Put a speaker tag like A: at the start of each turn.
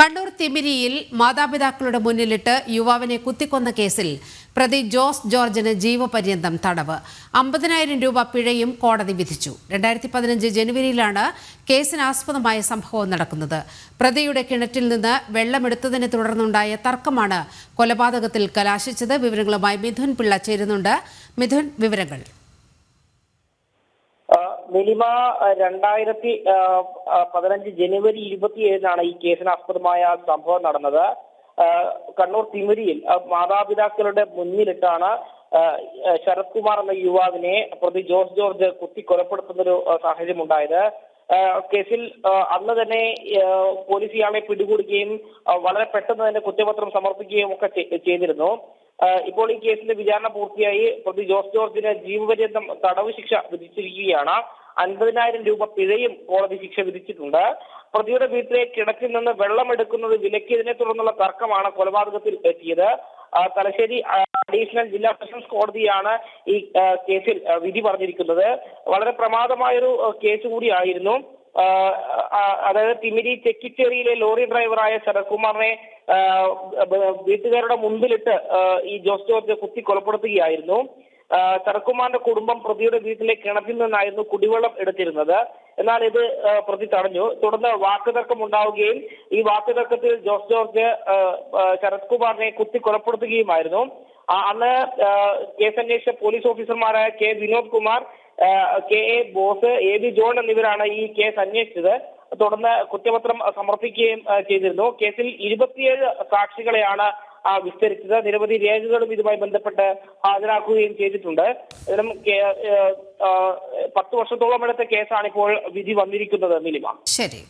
A: കണ്ണൂർ തിമിരിയിൽ മാതാപിതാക്കളുടെ മുന്നിലിട്ട് യുവാവിനെ കുത്തിക്കൊന്ന കേസിൽ പ്രതി ജോസ് ജോർജിന് ജീവപര്യന്തം തടവ്. അമ്പതിനായിരം രൂപ പിഴയും കോടതി വിധിച്ചു. രണ്ടായിരത്തി പതിനഞ്ച് ജനുവരിയിലാണ് കേസിനാസ്പദമായ സംഭവം നടക്കുന്നത്. പ്രതിയുടെ കിണറ്റിൽ നിന്ന് വെള്ളമെടുത്തതിനെ തുടർന്നുണ്ടായ തർക്കമാണ് കൊലപാതകത്തിൽ കലാശിച്ചത്. വിവരങ്ങളുമായി മിഥുൻ പിള്ള ചേരുന്നുണ്ട്. മിഥുൻ വിവരങ്ങൾ.
B: ആ, നിലിമ രണ്ടായിരത്തി പതിനഞ്ച് ജനുവരി ഇരുപത്തിയേഴിനാണ് ഈ കേസിന് ആസ്പദമായ സംഭവം നടന്നത്. കണ്ണൂർ തിമിരിയിൽ മാതാപിതാക്കളുടെ മുന്നിലിട്ടാണ് ശരത് കുമാർ എന്ന യുവാവിനെ പ്രതി ജോസ് ജോർജ് കുത്തി കൊലപ്പെടുത്തുന്ന ഒരു സാഹചര്യം ഉണ്ടായത് കേസിൽ അന്ന് തന്നെ പോലീസ് ഇയാളെ പിടികൂടുകയും വളരെ പെട്ടെന്ന് തന്നെ കുറ്റപത്രം സമർപ്പിക്കുകയും ഒക്കെ ചെയ്തിരുന്നു. ഇപ്പോൾ ഈ കേസിന്റെ വിചാരണ പൂർത്തിയായി. പ്രതി ജോസ് ജോർജിന് ജീവപര്യന്തം തടവ് ശിക്ഷ വിധിച്ചിരിക്കുകയാണ്. അൻപതിനായിരം രൂപ പിഴയും കോടതി ശിക്ഷ വിധിച്ചിട്ടുണ്ട്. പ്രതിയുടെ വീട്ടിലെ കിണറ്റിൽ നിന്ന് വെള്ളമെടുക്കുന്നത് വിലക്കിയതിനെ തുടർന്നുള്ള തർക്കമാണ് കൊലപാതകത്തിൽ എത്തിയത്. തലശ്ശേരി അഡീഷണൽ ജില്ലാ സെഷൻസ് കോടതിയാണ് ഈ കേസിൽ വിധി പറഞ്ഞിരിക്കുന്നത്. വളരെ പ്രമാദമായൊരു കേസ് കൂടിയായിരുന്നു. അതായത് തിമിരി ചെക്കിച്ചേരിയിലെ ലോറി ഡ്രൈവറായ ശരത്കുമാറിനെ വീട്ടുകാരുടെ മുമ്പിലിട്ട് ഈ ജോസ് ജോർജ് കുത്തി കൊലപ്പെടുത്തുകയായിരുന്നു. ശരത്കുമാറിന്റെ കുടുംബം പ്രതിയുടെ വീട്ടിലെ കിണറ്റിൽ നിന്നായിരുന്നു കുടിവെള്ളം എടുത്തിരുന്നത്. എന്നാൽ ഇത് പ്രതി തടഞ്ഞു. തുടർന്ന് വാക്കുതർക്കം ഉണ്ടാവുകയും ഈ വാക്കുതർക്കത്തിൽ ജോസ് ജോർജ് ശരത് കുമാറിനെ കുത്തി കൊലപ്പെടുത്തുകയുമായിരുന്നു അന്ന് കേസ് കേസന്വേഷിച്ച പോലീസ് ഓഫീസർമാരായ K Vinod Kumar K A Bose A B John എന്നിവരാണ് ഈ കേസ് അന്വേഷിച്ചത്. തുടർന്ന് കുറ്റപത്രം സമർപ്പിക്കുകയും ചെയ്തിരുന്നു. കേസിൽ ഇരുപത്തിയേഴ് സാക്ഷികളെയാണ് വിസ്തരിച്ചത്. നിരവധി രേഖകളും ഇതുമായി ബന്ധപ്പെട്ട് ഹാജരാക്കുകയും ചെയ്തിട്ടുണ്ട്. പത്ത് വർഷത്തോളം എടുത്ത കേസാണ് ഇപ്പോൾ വിധി വന്നിരിക്കുന്നത് നിലിമ
A: ശരി.